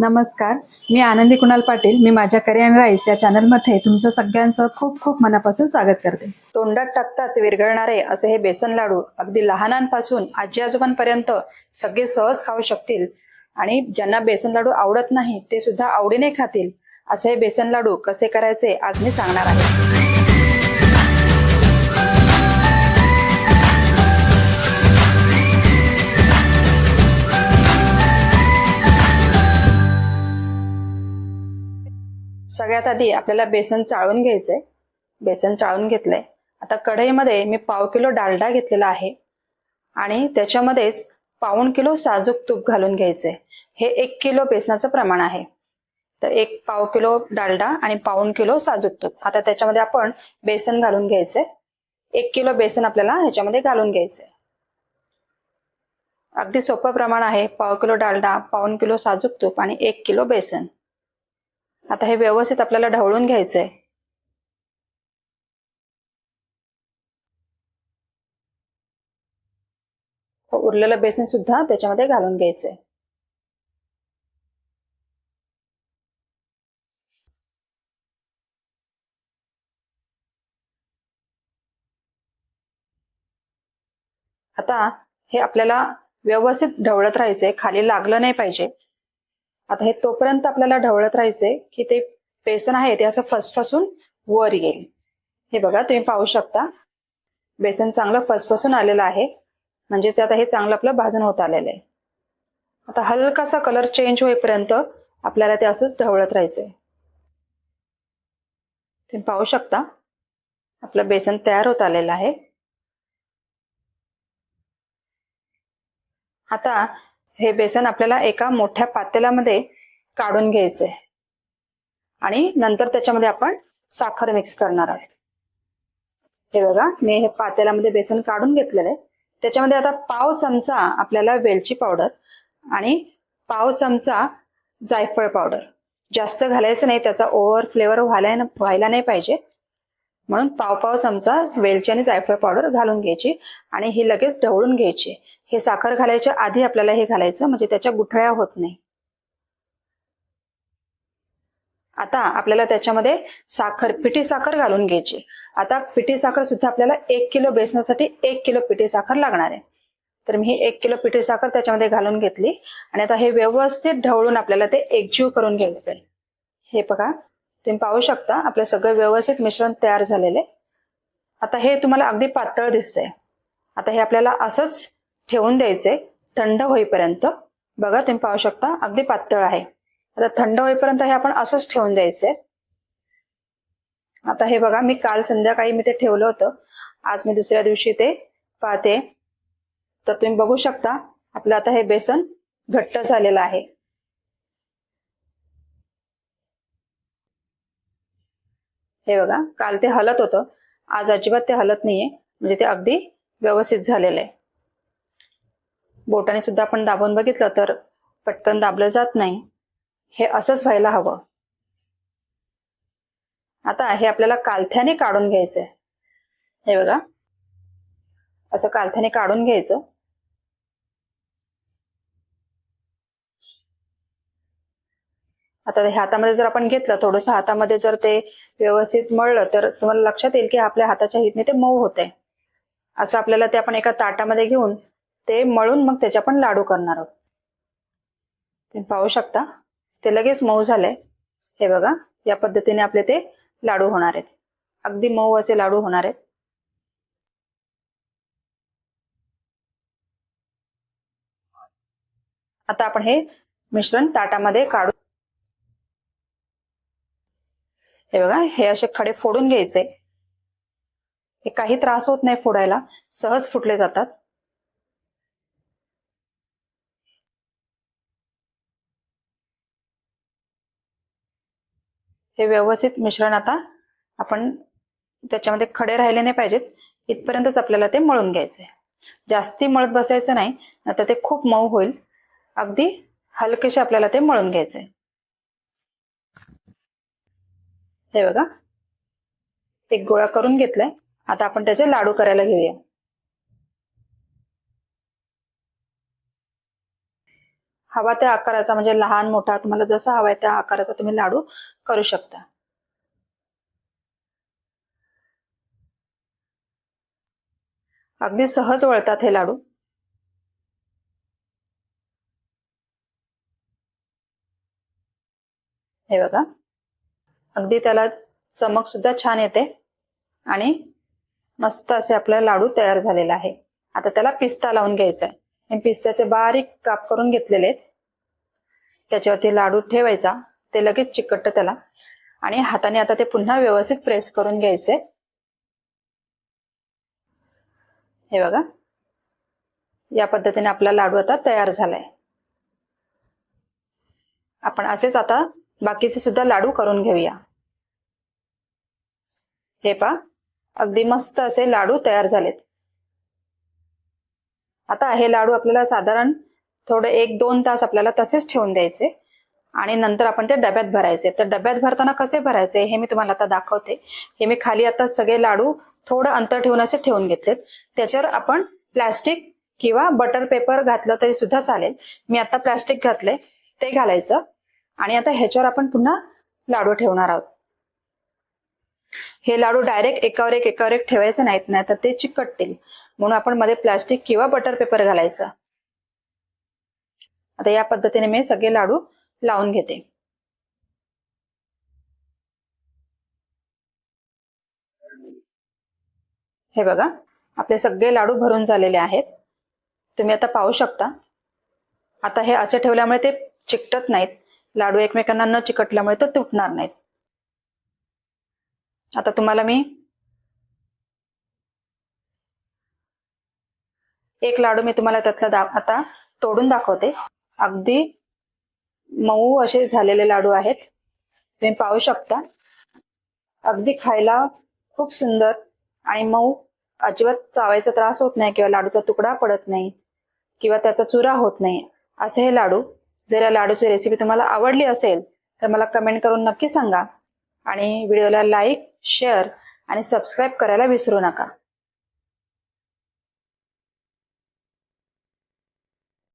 नमस्कार. मी आनंदी कुणाल पाटील. मी माझ्या करिअर राईस या चॅनलमध्ये तुमचं सगळ्यांचं खूप खूप मनापासून स्वागत करते. तोंडात टाकताच विरघळणारे असे हे बेसन लाडू अगदी लहानांपासून आजी आजोबांपर्यंत सगळे सहज खाऊ शकतील. आणि ज्यांना बेसन लाडू आवडत नाही ते सुद्धा आवडीने खातील. असे हे बेसन लाडू कसे करायचे आज मी सांगणार आहे. सगळ्यात आधी आपल्याला बेसन चाळून घ्यायचंय. बेसन चाळून घेतलंय. आता कढईमध्ये मी पाव किलो डालडा घेतलेला आहे. आणि त्याच्यामध्येच पाऊण किलो साजूक तूप घालून घ्यायचंय. हे एक किलो बेसनाचं प्रमाण आहे. तर एक पाव किलो डालडा आणि पाऊण किलो साजूक तूप. आता त्याच्यामध्ये आपण बेसन घालून घ्यायचंय. एक किलो बेसन आपल्याला ह्याच्यामध्ये घालून घ्यायचंय. अगदी सोपं प्रमाण आहे. पाव किलो डालडा पाऊण किलो साजूक तूप आणि एक किलो बेसन. आता हे व्यवस्थित आपल्याला ढवळून घ्यायचंय. हो, उरलेलं बेसन सुद्धा त्याच्यामध्ये घालून घ्यायचंय. आता हे आपल्याला व्यवस्थित ढवळत राहायचंय खाली लागलं नाही पाहिजे. आता हे तोपर्यंत आपल्याला ढवळत राहायचंय की ते बेसन आहे ते असं फसफसून वर येईल. हे बघा तुम्ही पाहू शकता. बेसन चांगलं फसफसून आलेलं आहे. म्हणजेच आता हे चांगलं आपलं भाजून होत आलेलं आहे. आता हलकासा कलर चेंज होईपर्यंत आपल्याला ते असंच ढवळत राहायचंय. तुम्ही पाहू शकता आपलं बेसन तयार होत आलेलं आहे. आता हे बेसन आपल्याला एका मोठ्या पातेल्यामध्ये काढून घ्यायचंय आणि नंतर त्याच्यामध्ये आपण साखर मिक्स करणार आहोत. हे बघा मी हे पातेल्यामध्ये बेसन काढून घेतलेलं आहे. त्याच्यामध्ये आता पाव चमचा आपल्याला वेलची पावडर आणि पाव चमचा जायफळ पावडर जास्त घालायचं नाही त्याचा ओव्हर फ्लेवर व्हायला व्हायला नाही पाहिजे. म्हणून पाव पाव चमचा वेलची आणि जायफळ पावडर घालून घ्यायची आणि ही लगेच ढवळून घ्यायची. हे साखर घालायच्या आधी आपल्याला हे घालायचं म्हणजे त्याच्या गुठळ्या होत नाही. आता आपल्याला त्याच्यामध्ये साखर पिठी साखर घालून घ्यायची. आता पिठी साखर सुद्धा आपल्याला एक किलो बेसनासाठी एक किलो पिठी साखर लागणार आहे. तर मी ही एक किलो पिठी साखर त्याच्यामध्ये घालून घेतली आणि आता हे व्यवस्थित ढवळून आपल्याला ते एकजीव करून घ्यायचं आहे. हे बघा तुम्ही पाहू शकता आपलं सगळं व्यवस्थित मिश्रण तयार झालेले आता हे तुम्हाला अगदी पातळ दिसतंय. आता हे आपल्याला असंच ठेवून द्यायचंय थंड होईपर्यंत. बघा तुम्ही पाहू शकता अगदी पातळ आहे. आता थंड होईपर्यंत हे आपण असंच ठेवून द्यायचंय. आता हे बघा मी काल संध्याकाळी मी ते ठेवलं होतं. आज मी दुसऱ्या दिवशी ते पाहते. तर तुम्ही बघू शकता आपलं आता हे बेसन घट्ट झालेलं आहे. हे बघा काल ते हलत होतं. आज अजिबात ते हलत नाहीये. म्हणजे ते अगदी व्यवस्थित झालेलं आहे. बोटाने सुद्धा आपण दाबून बघितलं तर पटकन दाबलं जात नाही. हे असंच व्हायला हवं. आता हे आपल्याला कालथ्याने काढून घ्यायचंय. हे बघा. असं कालथ्याने काढून घ्यायचं. आता हे हातामध्ये जर आपण घेतलं थोडंसं हातामध्ये जर ते व्यवस्थित मळलं तर तुम्हाला लक्षात येईल की आपल्या हाताच्या हितने ते मऊ होते असं आपल्याला ते आपण एका ताटामध्ये घेऊन ते मळून मग त्याचे आपण लाडू करणार आहोत. तुम्ही पाहू शकता ते लगेच मऊ झालंय. हे बघा या पद्धतीने आपले ते लाडू होणार आहेत. अगदी मऊ असे लाडू होणार आहेत. आता आपण हे मिश्रण ताटामध्ये काढू हे बघा हे असे खडे फोडून घ्यायचे. हे काही त्रास होत नाही फोडायला सहज फुटले जातात. हे व्यवस्थित मिश्रण आता आपण त्याच्यामध्ये खडे राहिले नाही पाहिजेत. इथपर्यंतच आपल्याला ते मळून घ्यायचंय जास्ती मळत बसायचं नाही आता ते खूप मऊ होईल. अगदी हलकेसे आपल्याला ते मळून घ्यायचंय हे बघा. एक गोळा करून घेतलाय. आता आपण त्याचे लाडू करायला घेऊया. हवा त्या आकाराचा म्हणजे लहान मोठा तुम्हाला जसा हवाय त्या आकाराचा तुम्ही लाडू करू शकता. अगदी सहज वळतात हे लाडू. हे बघा. अगदी त्याला चमक सुद्धा छान येते. आणि मस्त असे आपला लाडू तयार झालेला आहे. आता त्याला पिस्ता लावून घ्यायचा आहे. मी पिस्त्याचे बारीक काप करून घेतलेले आहेत. त्याच्यावरती लाडू ठेवायचा. ते लगेच चिकटतं त्याला. आणि हाताने आता ते पुन्हा व्यवस्थित प्रेस करून घ्यायचे. हे बघा. या पद्धतीने आपला लाडू आता तयार झालाय. आपण असेच आता बाकीचे सुद्धा लाडू करून घेऊया. हे पा अगदी मस्त असे लाडू तयार झालेत. आता हे लाडू आपल्याला साधारण थोडं एक दोन तास आपल्याला तसेच ठेवून द्यायचे आणि नंतर आपण ते डब्यात भरायचे. तर डब्यात भरताना कसे भरायचे हे मी तुम्हाला आता दाखवते. हे मी खाली आता सगळे लाडू थोडं अंतर ठेवून असे ठेवून घेतलेत. त्याच्यावर आपण प्लॅस्टिक किंवा बटर पेपर घातलं तरी सुद्धा चालेल. मी आता प्लॅस्टिक घातले ते घालायचं. आणि आता ह्याच्यावर आपण पुन्हा लाडू ठेवणार आहोत. हे लाडू डायरेक्ट एकावर एक एकावर एक ठेवायचे नाहीत नाही तर ते चिकटतील. म्हणून आपण मध्ये प्लास्टिक किंवा बटर पेपर घालायचं. आता या पद्धतीने मी सगळे लाडू लावून घेते. हे बघा आपले सगळे लाडू भरून झालेले आहेत. तुम्ही आता पाहू शकता. आता हे असे ठेवल्यामुळे ते चिकटत नाहीत. लाडू एकमेकांना न चिकटल्यामुळे तर तुटणार नाहीत. आता तुम्हाला मी एक लाडू मी तुम्हाला त्यातला दा आता तोडून दाखवते. अगदी मऊ असे झालेले लाडू आहेत. तुम्ही पाहू शकता. अगदी खायला खूप सुंदर आणि मऊ. अजिबात चावायचा त्रास होत नाही किंवा लाडूचा तुकडा पडत नाही किंवा त्याचा चुरा होत नाही. असे हे लाडू जर या लाडूची रेसिपी तुम्हाला आवडली असेल तर मला कमेंट करून नक्की सांगा. आणि व्हिडिओला लाईक शेअर आणि सबस्क्राईब करायला विसरू नका.